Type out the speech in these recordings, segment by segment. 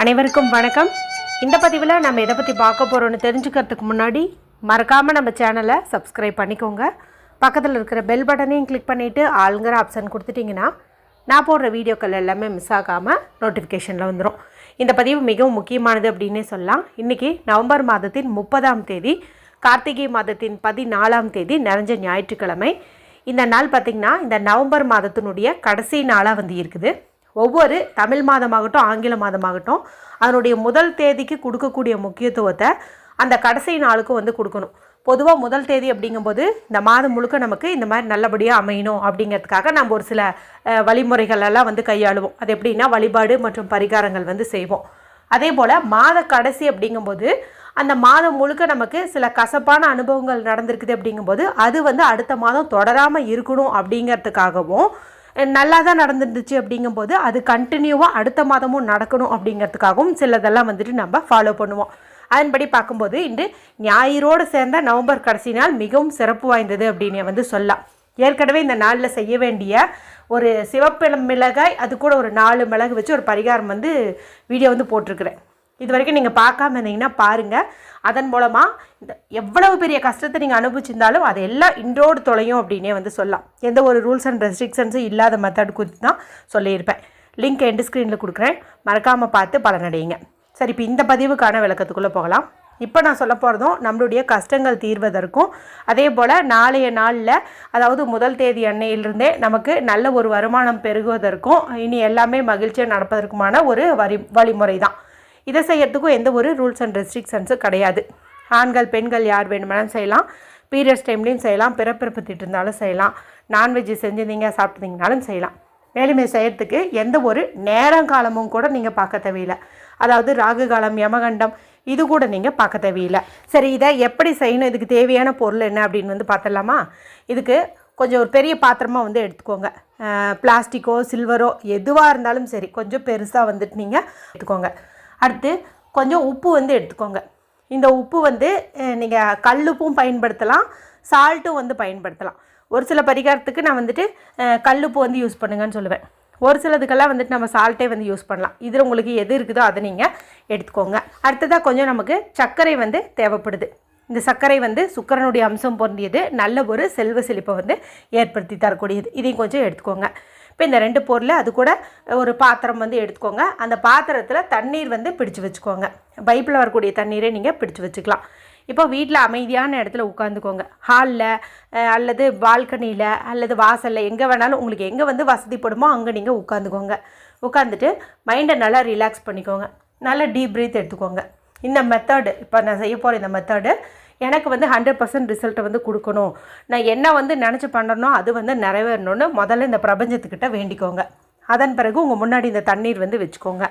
அனைவருக்கும் வணக்கம். இந்த பதிவில் நம்ம எதை பற்றி பார்க்க போகிறோம்னு தெரிஞ்சுக்கிறதுக்கு முன்னாடி மறக்காமல் நம்ம சேனலை சப்ஸ்கிரைப் பண்ணிக்கோங்க. பக்கத்தில் இருக்கிற பெல் பட்டனையும் கிளிக் பண்ணிவிட்டு ஆளுங்கிற ஆப்ஷன் கொடுத்துட்டிங்கன்னா நான் போடுற வீடியோக்கள் எல்லாமே மிஸ் ஆகாமல் நோட்டிஃபிகேஷனில் வந்துடும் இந்த பதிவு மிகவும் முக்கியமானது அப்படின்னே சொல்லலாம். இன்றைக்கி நவம்பர் மாதத்தின் முப்பதாம் தேதி கார்த்திகை மாதத்தின் பதினாலாம் தேதி நிறைஞ்ச ஞாயிற்றுக்கிழமை. இந்த நாள் பார்த்திங்கன்னா இந்த நவம்பர் மாதத்தினுடைய கடைசி நாளாக வந்து இருக்குது. ஒவ்வொரு தமிழ் மாதமாகட்டும் ஆங்கில மாதமாகட்டும் அதனுடைய முதல் தேதிக்கு கொடுக்கக்கூடிய முக்கியத்துவத்தை அந்த கடைசி நாளுக்கும் வந்து கொடுக்கணும். பொதுவாக முதல் தேதி அப்படிங்கும்போது இந்த மாதம் முழுக்க நமக்கு இந்த மாதிரி நல்லபடியாக அமையணும் அப்படிங்கிறதுக்காக நம்ம ஒரு சில வழிமுறைகளெல்லாம் வந்து கையாளுவோம். அது எப்படின்னா வழிபாடு மற்றும் பரிகாரங்கள் வந்து செய்வோம். அதே போல் மாத கடைசி அப்படிங்கும்போது அந்த மாதம் முழுக்க நமக்கு சில கசப்பான அனுபவங்கள் நடந்திருக்குது அப்படிங்கும்போது அது வந்து அடுத்த மாதம் தொடராமல் இருக்கணும் அப்படிங்கிறதுக்காகவும் நல்லா தான் நடந்துருந்துச்சு அப்படிங்கும்போது அது கண்டினியூவாக அடுத்த மாதமும் நடக்கணும் அப்படிங்கிறதுக்காகவும் சிலதெல்லாம் வந்துட்டு நம்ம ஃபாலோ பண்ணுவோம். அதன்படி பார்க்கும்போது இன்று ஞாயிறோடு சேர்ந்த நவம்பர் கடைசி நாள் மிகவும் சிறப்பு வாய்ந்தது அப்படின்னு வந்து சொல்லலாம். ஏற்கனவே இந்த நாளில் செய்ய வேண்டிய ஒரு சிவப்பு மிளகாய் அது கூட ஒரு நாலு மிளகு வச்சு ஒரு பரிகாரம் வந்து வீடியோ வந்து போட்டிருக்கிறேன். இது வரைக்கும் நீங்கள் பார்க்காம இருந்தீங்கன்னா பாருங்கள் அதன் மூலமாக இந்த எவ்வளவு பெரிய கஷ்டத்தை நீங்கள் அனுபவிச்சிருந்தாலும் அது எல்லாம் இன்றோடு தொலையும் அப்படின்னே வந்து சொல்லலாம். எந்த ஒரு ரூல்ஸ் அண்ட் ரெஸ்ட்ரிக்ஷன்ஸும் இல்லாத மெத்தட் குறித்து தான் சொல்லியிருப்பேன். லிங்க் எண்டு ஸ்க்ரீனில் கொடுக்குறேன். மறக்காமல் பார்த்து பலனடையுங்க சரி இப்போ இந்த பதிவுக்கான விளக்கத்துக்குள்ளே போகலாம். இப்போ நான் சொல்ல போகிறதும் நம்மளுடைய கஷ்டங்கள் தீர்வதற்கும் அதே போல் நாளைய நாளில் அதாவது முதல் தேதி அன்னையிலிருந்தே நமக்கு நல்ல ஒரு வருமானம் பெருகுவதற்கும் இனி எல்லாமே மகிழ்ச்சியாக நடப்பதற்குமான ஒரு வரி வழிமுறை தான் இதை செய்யறதுக்கும் எந்த ஒரு ரூல்ஸ் அண்ட் ரெஸ்ட்ரிக்ஷன்ஸும் கிடையாது. ஆண்கள் பெண்கள் யார் வேணுமானாலும் செய்யலாம். பீரியட்ஸ் டைம்லேயும் செய்யலாம். பிறப்பிறப்பு திட்டிருந்தாலும் செய்யலாம். நான்வெஜ் செஞ்சுருந்தீங்க சாப்பிட்டுருந்தீங்கனாலும் செய்யலாம். மேலும் இதை செய்யறதுக்கு எந்த ஒரு நேரங்காலமும் கூட நீங்கள் பார்க்க தேவையில்லை. அதாவது ராகு காலம் யமகண்டம் இது கூட நீங்கள் பார்க்க தேவையில்லை. சரி இதை எப்படி செய்யணும்? இதுக்கு தேவையான பொருள் என்ன அப்படின்னு வந்து பார்த்துடலாமா? இதுக்கு கொஞ்சம் ஒரு பெரிய பாத்திரமாக வந்து எடுத்துக்கோங்க. பிளாஸ்டிக்கோ சில்வரோ எதுவாக இருந்தாலும் சரி கொஞ்சம் பெருசாக வந்துட்டு நீங்கள் எடுத்துக்கோங்க. அடுத்து கொஞ்சம் உப்பு வந்து எடுத்துக்கோங்க. இந்த உப்பு வந்து நீங்கள் கல்லுப்பும் பயன்படுத்தலாம் சால்ட்டும் வந்து பயன்படுத்தலாம். ஒரு சில பரிகாரத்துக்கு நான் வந்துட்டு கல் கல்லுப்பு வந்து யூஸ் பண்ணுங்கன்னு சொல்லுவேன். ஒரு சிலதுக்கெல்லாம் வந்துட்டு நம்ம சால்ட்டே வந்து யூஸ் பண்ணலாம். இதில் உங்களுக்கு எது இருக்குதோ அதை நீங்கள் எடுத்துக்கோங்க. அடுத்ததாக கொஞ்சம் நமக்கு சர்க்கரை வந்து தேவைப்படுது. இந்த சர்க்கரை வந்து சுக்கரனுடைய அம்சம் பொருந்தியது. நல்ல ஒரு செல்வ செழிப்பை வந்து ஏற்படுத்தி தரக்கூடியது. இதையும் கொஞ்சம் எடுத்துக்கோங்க. இப்போ இந்த ரெண்டு பொருள் அது கூட ஒரு பாத்திரம் வந்து எடுத்துக்கோங்க. அந்த பாத்திரத்தில் தண்ணீர் வந்து பிடிச்சு வச்சுக்கோங்க. பைப்பில் வரக்கூடிய தண்ணீரை நீங்கள் பிடிச்சு வச்சுக்கலாம். இப்போ வீட்டில் அமைதியான இடத்துல உட்காந்துக்கோங்க. ஹாலில் அல்லது பால்கனியில் அல்லது வாசலில் எங்கே வேணாலும் உங்களுக்கு எங்கே வந்து வசதிப்படுமோ அங்கே நீங்கள் உட்காந்துக்கோங்க. உட்காந்துட்டு மைண்டை நல்லா ரிலாக்ஸ் பண்ணிக்கோங்க. நல்லா டீப் பிரீத் எடுத்துக்கோங்க. இந்த மெத்தடு இப்போ நான் செய்ய போகிற இந்த மெத்தடு எனக்கு வந்து ஹண்ட்ரட் பர்சன்ட் ரிசல்ட்டை வந்து கொடுக்கணும். நான் என்ன வந்து நினச்சி பண்ணணும் அது வந்து நிறைவேறணும்னு முதல்ல இந்த பிரபஞ்சத்துக்கிட்ட வேண்டிக்கோங்க. அதன் பிறகு உங்கள் முன்னாடி இந்த தண்ணீர் வந்து வச்சுக்கோங்க.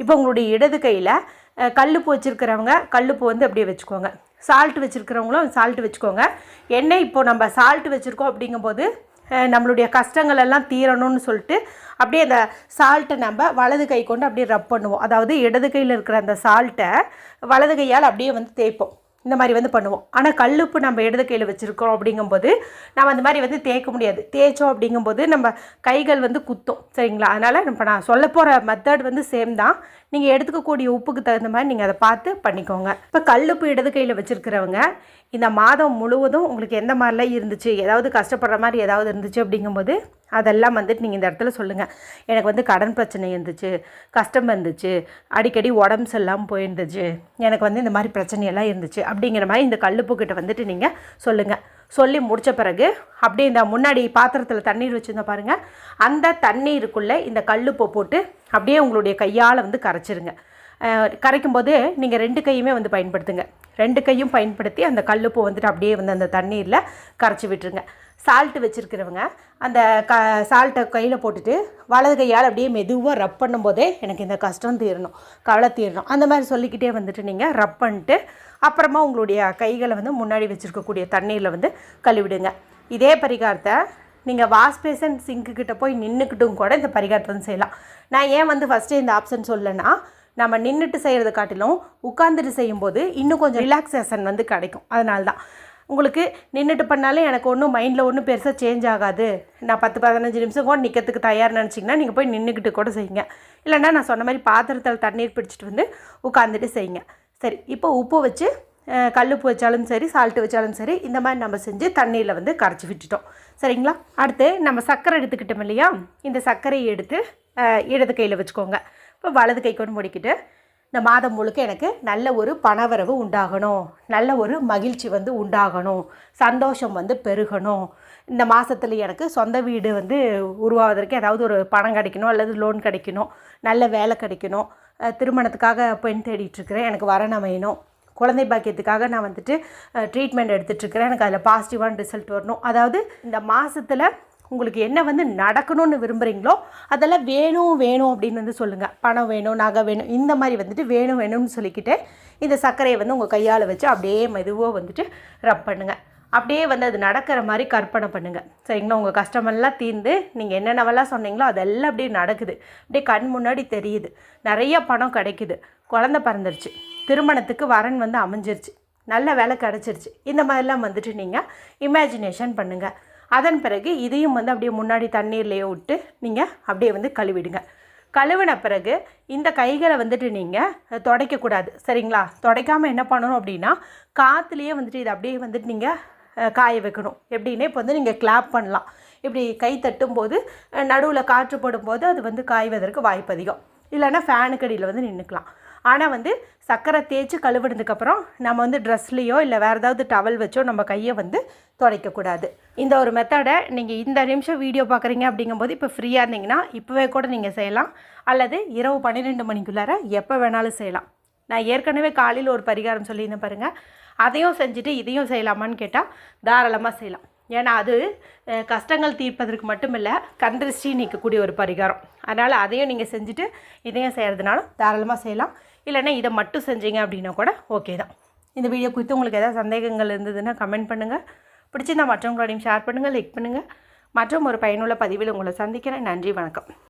இப்போ உங்களுடைய இடது கையில் கல்லுப்பு வச்சுருக்கிறவங்க கல்லுப்பு வந்து அப்படியே வச்சுக்கோங்க. சால்ட் வச்சுருக்கிறவங்களும் சால்ட் வச்சுக்கோங்க. என்ன இப்போது நம்ம சால்ட் வச்சுருக்கோம் அப்படிங்கும்போது நம்மளுடைய கஷ்டங்கள் எல்லாம் தீரணும்னு சொல்லிட்டு அப்படியே அந்த சால்ட்டை நம்ம வலது கை கொண்டு அப்படியே ரப் பண்ணுவோம். அதாவது இடது கையில் இருக்கிற அந்த சால்ட்டை வலது கையால் அப்படியே வந்து தேய்ப்போம். இந்த மாதிரி வந்து பண்ணுவோம். ஆனால் கல்லுப்பு நம்ம இடது கையில் வச்சுருக்கோம் அப்படிங்கும்போது நம்ம அந்த மாதிரி வந்து தேய்க்க முடியாது. தேய்ச்சோம் அப்படிங்கும்போது நம்ம கைகள் வந்து குத்தும். சரிங்களா? அதனால் இப்போ நான் சொல்ல போகிற மெத்தட் வந்து சேம் தான். நீங்கள் எடுத்துக்கக்கூடிய உப்புக்கு தகுந்த மாதிரி நீங்கள் அதை பார்த்து பண்ணிக்கோங்க. இப்போ கல்லுப்பு இடது கையில் வச்சுருக்கிறவங்க இந்த மாதம் முழுவதும் உங்களுக்கு எந்த மாதிரிலாம் இருந்துச்சு ஏதாவது கஷ்டப்படுற மாதிரி ஏதாவது இருந்துச்சு அப்படிங்கும்போது அதெல்லாம் வந்துட்டு நீங்கள் இந்த இடத்துல சொல்லுங்கள் எனக்கு வந்து கடன் பிரச்சனை இருந்துச்சு கஷ்டம் இருந்துச்சு அடிக்கடி உடம்பு சரியில்லாமல் போயிருந்துச்சு எனக்கு வந்து இந்த மாதிரி பிரச்சனையெல்லாம் இருந்துச்சு அப்படிங்கிற மாதிரி இந்த கல்லுப்புக்கிட்ட வந்துட்டு நீங்கள் சொல்லுங்கள் சொல்லி முடித்த பிறகு அப்படியே இந்த முன்னாடி பாத்திரத்தில் தண்ணீர் வச்சுருந்தோம் பாருங்கள் அந்த தண்ணீருக்குள்ளே இந்த கல்லுப்பை போட்டு அப்படியே உங்களுடைய கையால் வந்து கரைச்சிருங்க. கரைக்கும்போது கரைக்கும் போது நீங்கள் ரெண்டு கையுமே வந்து பயன்படுத்துங்க. ரெண்டு கையும் பயன்படுத்தி அந்த கல்லுப்பு வந்துட்டு அப்படியே வந்து அந்த தண்ணீரில் கரைச்சி விட்டுருங்க. சால்ட்டு வச்சுருக்கிறவங்க அந்த க சால்ட்டை கையில் போட்டுட்டு வலது கையால் அப்படியே மெதுவாக ரப் பண்ணும்போதே எனக்கு இந்த கஷ்டம் தீரணும் கவலை தீரணும். அந்த மாதிரி சொல்லிக்கிட்டே வந்துட்டு நீங்கள் ரப் பண்ணிட்டு அப்புறமா உங்களுடைய கைகளை வந்து முன்னாடி வச்சுருக்கக்கூடிய தண்ணீரில் வந்து கழுவிடுங்க. இதே பரிகாரத்தை நீங்கள் வாஷ் பேசன் சிங்க்கு கிட்ட போய் நின்றுக்கிட்டும் கூட இந்த பரிகாரத்தை வந்து செய்யலாம். நான் ஏன் வந்து ஃபஸ்ட்டு இந்த ஆப்ஷன் சொல்லலைன்னா நம்ம நின்றுட்டு செய்கிறத காட்டிலும் உட்காந்துட்டு செய்யும்போது இன்னும் கொஞ்சம் ரிலாக்ஸேஷன் வந்து கிடைக்கும். அதனால தான் உங்களுக்கு நின்றுட்டு பண்ணாலே எனக்கு ஒன்றும் மைண்டில் ஒன்றும் பெருசாக சேஞ்ச் ஆகாது. நான் பத்து பதினஞ்சு நிமிஷம் கூட நிற்கிறதுக்கு தயார் நினச்சிங்கன்னா நீங்கள் போய் நின்றுக்கிட்டு கூட செய்யுங்க. இல்லைன்னா நான் சொன்ன மாதிரி பாத்திரத்தில் தண்ணீர் பிடிச்சிட்டு வந்து உட்காந்துட்டு செய்யுங்க. சரி இப்போ உப்பு வச்சு கல் கல்லுப்பு வச்சாலும் சரி சால்ட்டு வச்சாலும் சரி இந்த மாதிரி நம்ம செஞ்சு தண்ணியில் வந்து கரைச்சி விட்டுட்டோம். சரிங்களா? அடுத்து நம்ம சர்க்கரை எடுத்துக்கிட்டோம் இல்லையா? இந்த சர்க்கரையை எடுத்து இடது கையில் வச்சுக்கோங்க. இப்போ வலது கை கொண்டு முடிக்கிட்டு இந்த மாதம் முழுக்க எனக்கு நல்ல ஒரு பணவரவு உண்டாகணும். நல்ல ஒரு மகிழ்ச்சி வந்து உண்டாகணும். சந்தோஷம் வந்து பெருகணும். இந்த மாதத்துல எனக்கு சொந்த வீடு வந்து உருவாவதற்கு ஏதாவது ஒரு பணம் கிடைக்கணும் அல்லது லோன் கிடைக்கணும். நல்ல வேலை கிடைக்கணும். திருமணத்துக்காக பெண் தேடிட்டுருக்கிறேன் எனக்கு வரன் அமையணும். குழந்தை பாக்கியத்துக்காக நான் வந்துட்டு ட்ரீட்மெண்ட் எடுத்துகிட்ருக்கிறேன் எனக்கு அதில் பாசிட்டிவான ரிசல்ட் வரணும். அதாவது இந்த மாதத்தில் உங்களுக்கு என்ன வந்து நடக்கணும்னு விரும்புகிறீங்களோ அதெல்லாம் வேணும் வேணும் அப்படின்னு வந்து சொல்லுங்கள் பணம் வேணும் நகை வேணும் இந்த மாதிரி வந்துட்டு வேணும் வேணும்னு சொல்லிக்கிட்டு இந்த சர்க்கரையை வந்து உங்கள் கையால் வச்சு அப்படியே மெதுவாக வந்துட்டு ரப் பண்ணுங்கள் அப்படியே வந்து அது நடக்கிற மாதிரி கற்பனை பண்ணுங்கள் சரிங்களா? உங்கள் கஷ்டமெல்லாம் தீர்ந்து நீங்கள் என்னென்னவெல்லாம் சொன்னீங்களோ அதெல்லாம் அப்படியே நடக்குது. அப்படியே கண் முன்னாடி தெரியுது. நிறைய பணம் கிடைக்குது. குழந்த பிறந்துருச்சு. திருமணத்துக்கு வரன் வந்து அமைஞ்சிருச்சு. நல்ல வேலை கிடச்சிருச்சு. இந்த மாதிரிலாம் வந்துட்டு நீங்கள் இமேஜினேஷன் பண்ணுங்கள் அதன் பிறகு இதையும் வந்து அப்படியே முன்னாடி தண்ணீர்லேயே விட்டு நீங்கள் அப்படியே வந்து கழுவிடுங்க. கழுவின பிறகு இந்த கைகளை வந்துட்டு நீங்கள் துடைக்கக்கூடாது. சரிங்களா? துடைக்காமல் என்ன பண்ணணும் அப்படின்னா காற்றுலேயே வந்துட்டு இதை அப்படியே வந்துட்டு நீங்கள் காய வைக்கணும். எப்படின்னா இப்போ வந்து நீங்கள் கிளாப் பண்ணலாம். இப்படி கை தட்டும் போது நடுவில் காற்று போடும்போது அது வந்து காய்வதற்கு வாய்ப்பு அதிகம். இல்லைன்னா ஃபேனுக்கு அடியில் வந்து நின்றுக்கலாம் ஆனால் வந்து சர்க்கரை தேய்ச்சி கழுவினதுக்கப்புறம் நம்ம வந்து ட்ரெஸ்லேயோ இல்லை வேறு ஏதாவது டவல் வச்சோ நம்ம கையை வந்து துடைக்கக்கூடாது இந்த ஒரு மெத்தடை நீங்கள் இந்த நிமிஷம் வீடியோ பார்க்குறீங்க அப்படிங்கும்போது இப்போ ஃப்ரீயாக இருந்தீங்கன்னா இப்போவே கூட நீங்கள் செய்யலாம். அல்லது இரவு பன்னிரெண்டு மணிக்குள்ளார எப்போ வேணாலும் செய்யலாம். நான் ஏற்கனவே காலையில் ஒரு பரிகாரம் சொல்லியிருந்தேன் பாருங்கள் அதையும் செஞ்சுட்டு இதையும் செய்யலாமான்னு கேட்டால் தாராளமாக செய்யலாம். ஏன்னா அது கஷ்டங்கள் தீர்ப்பதற்கு மட்டுமில்லை கந்திருஷ்டி நீக்கக்கூடிய ஒரு பரிகாரம். அதனால் அதையும் நீங்கள் செஞ்சுட்டு இதையும் செய்கிறதுனாலும் தாராளமாக செய்யலாம். இல்லைன்னா இதை மட்டும் செஞ்சீங்க அப்படின்னா கூட ஓகே தான். இந்த வீடியோ குறித்து உங்களுக்கு ஏதாவது சந்தேகங்கள் இருந்ததுன்னா கமெண்ட் பண்ணுங்கள் பிடிச்சிருந்தா மற்றவங்களோடையும் ஷேர் பண்ணுங்கள் லைக் பண்ணுங்கள் மற்றும் ஒரு பயனுள்ள பதிவில் உங்களை சந்திக்கிறேன். நன்றி வணக்கம்.